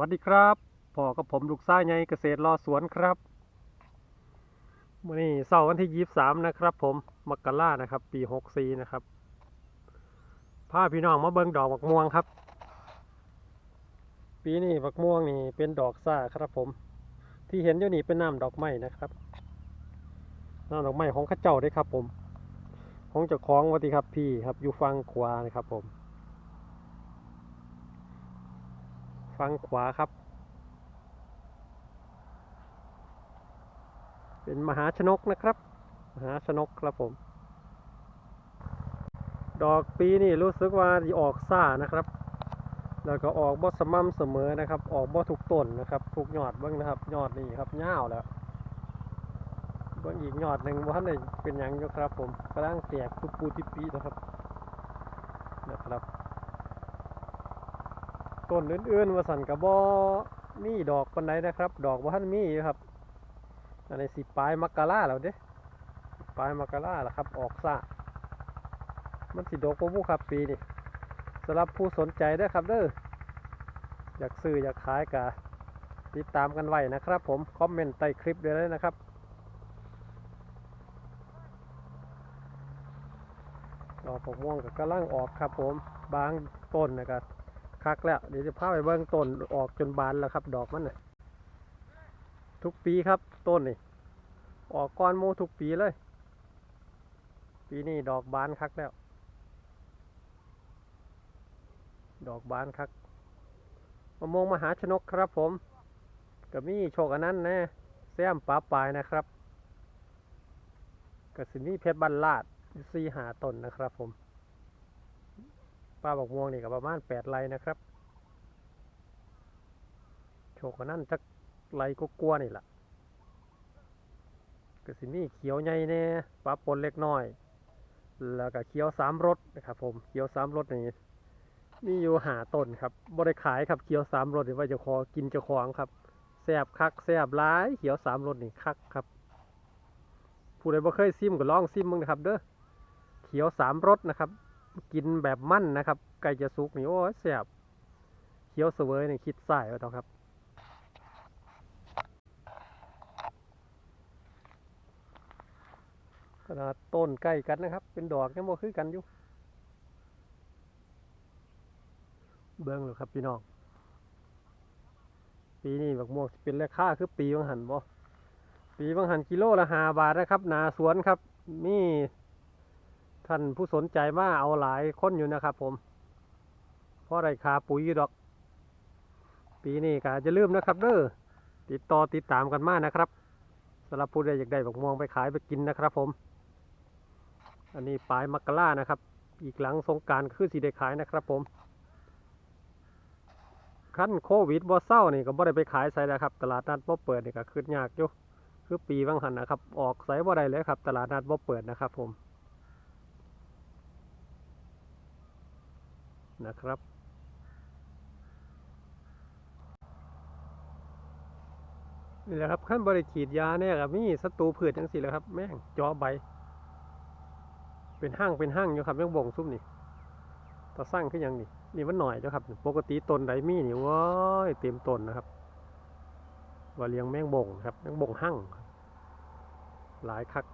วัสดีครับพ่อกับผมลูกชายใหญ่เกษตรรอสวนครับวันนี้เสาร์วันที่ยี่สามนะครับ ผมมกรานะครับ ปีหกสี่นะครับพาพี่น้องมาเบิ่งดอกบักม่วงครับ ปีนี้บักม่วงนี่เป็นดอกซ่าครับผม ที่เห็นอยู่นี่เป็นน้ำดอกไม้นะครับน้ำดอกไม้ของข้าเจ้าได้ครับ ผม ของเจ้าของวัติครับพี่ครับอยู่ฝั่งขวานะครับผม ฝั่งขวาครับ เป็นมหาชนกนะครับ มหาชนกครับผม ดอกปีนี่รู้สึกว่าออกซ่านะครับ แล้วก็ออกบ่สม่ำเสมอนะครับ ออกบ่ทุกต้นนะครับทุกยอดบ้างนะครับ ยอดนี่ครับยาวแล้วบิ่งอีกยอดหนึ่งว่าในได้เป็นยังอยู่ครับผมกำลังแตกตุปูติปีนะครับนะครับ ต้นอื่นๆว่าสันกับ่มีดอกปันไดนะครับ ดอกว่าท่านมีครับอันนี้สิปลายมักราแล้วเด้ปลายมักราแล้วครับ ออกซ่ามันสิดอกบ่บุครับปีนี้สำหรับผู้สนใจด้ครับเด้ออยากซื้ออยากขายกะติดตามกันไว้นะครับ ผมคอมเมนต์ใต้คลิปได้เลยนะครับดอกผมม่วงก็กำลังออกครับผมบางต้นนะครับ คักแล้ว เดี๋ยวจะพาไปเบิ้งต้นออกจนบานแล้วครับ ดอกมันน่ะทุกปีครับต้นนี่ออกก้อนหมูทุกปีเลย ปีนี้ดอกบานคักแล้ว ดอกบานคักมะม่วงมหาชนกครับผมกับมีโชคอันนั้นแนะแซมปลาปลายนะครับกับสินี่เพชรบันลาดอยู่สี่หาต้นนะครับผม ป้าบอกม่วงนี่ก็ประมาณแปดไรนะครับ โชกนั่นจักไรก็กลัวนี่แหละก็สิมีเขียวใหญ่แน่ปลาปนเล็กน้อย แล้วก็เขียวสามรสนะครับผมเขียวสามรสนี่มีอยู่หาต้นครับบริขายครับเขียวสามรสหรือว่าจะคอกินจะคองครับแซบคักแซบร้ายเขียวสามรสนี่คักครับ ผู้ใดบ่เคยซิมก็ลองซิมมึงนะครับ เด้อเขียวสามรสนะครับ กินแบบมั่นนะครับ ไก่จะสุกนี่โอ้ยแสบเคี้ยวเสวยนี่คิดใส่ไว้ต้อครับ ขนาดต้นใกล้กันนะครับ เป็นดอกยังบ่คือกันอยู่ เบิ้งเลยครับพี่น้อง ปีนี้บักม่วงเป็นราคาคือปีบางหันบ่ปีบางหันกิโลละห้าบาทนะครับหนาสวนครับ มี ท่านผู้สนใจมาเอาหลายคนอยู่นะครับผมเพราะไรคาปุ๋ยยูดอก ปีนี้ก็จะลืมนะครับเด้อติดต่อติดตามกันมากนะครับสำหรับผู้ใดอยากได้บักม่วงไปขายไปกินนะครับผม อันนี้ปลายมักรานะครับ อีกหลังสงการคือสีได้ขายนะครับผมขั้นโควิดบ่เศร้านี่ก็บ่ได้ไปขายใส่แล้วครับ ตลาดนัดบ่เปิดนี่ก็คืดยากอยู่คือปีบางหันนะครับ ออกใส่บ่ได้เลยครับ ตลาดนัดบ่เปิดนะครับผม นะครับ นี่แหละครับขั้นบริขีดยาเนี่ยครับมีศัตรูพืชจังสิแหละครับ แม่งจอใบ เป็นห้างเป็นห้างอยู่ครับยังบ่งซุ่มนี่ต่อสร้างขึ้นยังนี่นี่มันหน่อยเจ้าครับ ปกติต้นไดมีนี่ว้ายเต็มต้นนะครับว่าเลี้ยงแมงบ่งครับแมงบ่งห้างหลายคัก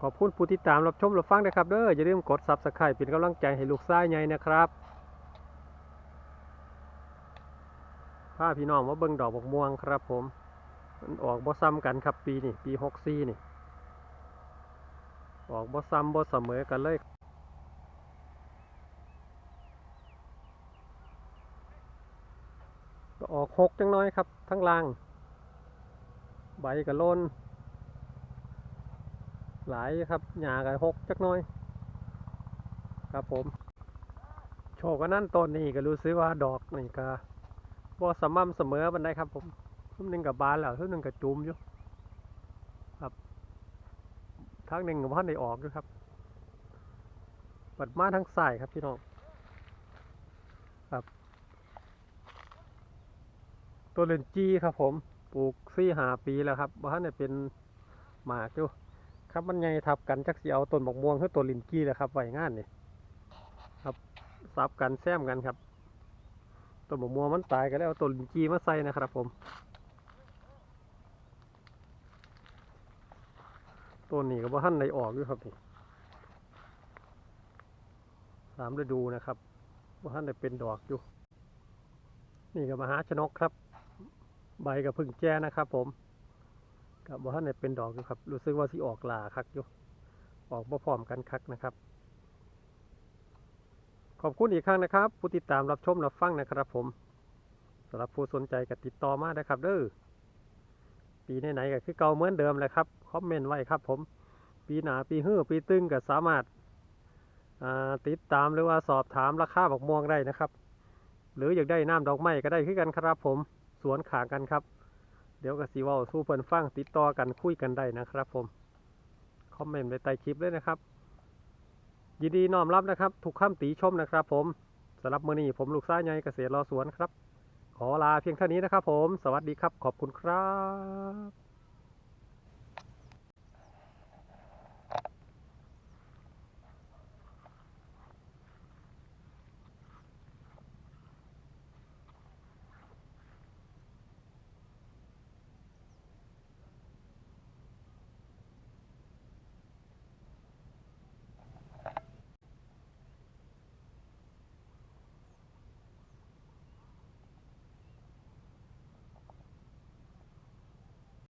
ขอบคุณผู้ติดตามรับชมรับฟังนะครับเด้ออย่าลืมกด subscribe เป็นกำลังใจให้ลูกซ้ายใหญ่นะครับพาพี่น้องมาเบิ่งดอกบกม่วงครับผม มันออกบ่ซ้ำกันครับปีนี่ปีหกสี่นี่ ออกบ่ซ้ำบ่เสมอกันเลยออกหกจังน้อยครับ ทั้งล่าง ใบกับโลน หลายครับหญ้ากับหกจักน้อย ครับผม โชคกันนั่นต้นนี้ก็รู้สึกว่าดอกนี่ก็บ่สม่ำเสมอบันไดครับ ผมทุกหนึ่งกับบานแล้วทุกหนึ่งกับจุ่มอยู่ครับทางหนึ่งกับพันได้ออกด้วยครับปัดมาทางซ้ายครับพี่น้องครับ ตัวเลนจีครับผมปลูกซี่หาปีแล้วครับบ้านเนี่ยเป็นหมากอยู่ ครับมันไงทับกันจักสีเอาต้นบกม่วงคือต้นลินกี้แหละครับไว้งานนี่ครับซับกันแซมกันครับต้นมะม่วงมันตายก็แล้วเอาต้นลินจีมาใส่นะครับผมต้นนี้ก็บ่ทันได้ออกอยู่ครับนี่สามฤดูนะครับบ่ทันได้เป็นดอกอยู่ นี่ก็มหาชนกครับ ใบกับพึ่งแจ้นะครับผม กับบ่ทันเป็นดอกอยู่ครับ รู้สึกว่าสิออกหลาคักอยู่ ออกบ่พร้อมกันคักนะครับ ขอบคุณอีกครั้งนะครับ ผู้ติดตามรับชมรับฟังนะครับผมสำหรับผู้สนใจก็ติดต่อมานะครับเด้อปีไหนๆก็คือเก่าเหมือนเดิมเลยครับคอมเมนต์ไว้ครับผม ปีหนาปีฮื้อปีตึงก็สามารถาติดตามหรือว่าสอบถามราคาบักม่วงได้นะครับ หรืออยากได้น้ำดอกไม้ก็ได้คือกันครับผม สวนขางกันครับ เดี๋ยวก็สีว่าสู้เพิ่นฟังติดต่อกันคุยกันได้นะครับ ผม คอมเมนต์ไปใต้คลิปเลยนะครับ ยินดีน้อมรับนะครับถูกข้ามตีชมนะครับ ผมสำหรับมื่อนี้ผมลูกซ้ายใหญ่เกษตรรอสวนครับ ขอลาเพียงเท่านี้นะครับ ผม สวัสดีครับ ขอบคุณครับ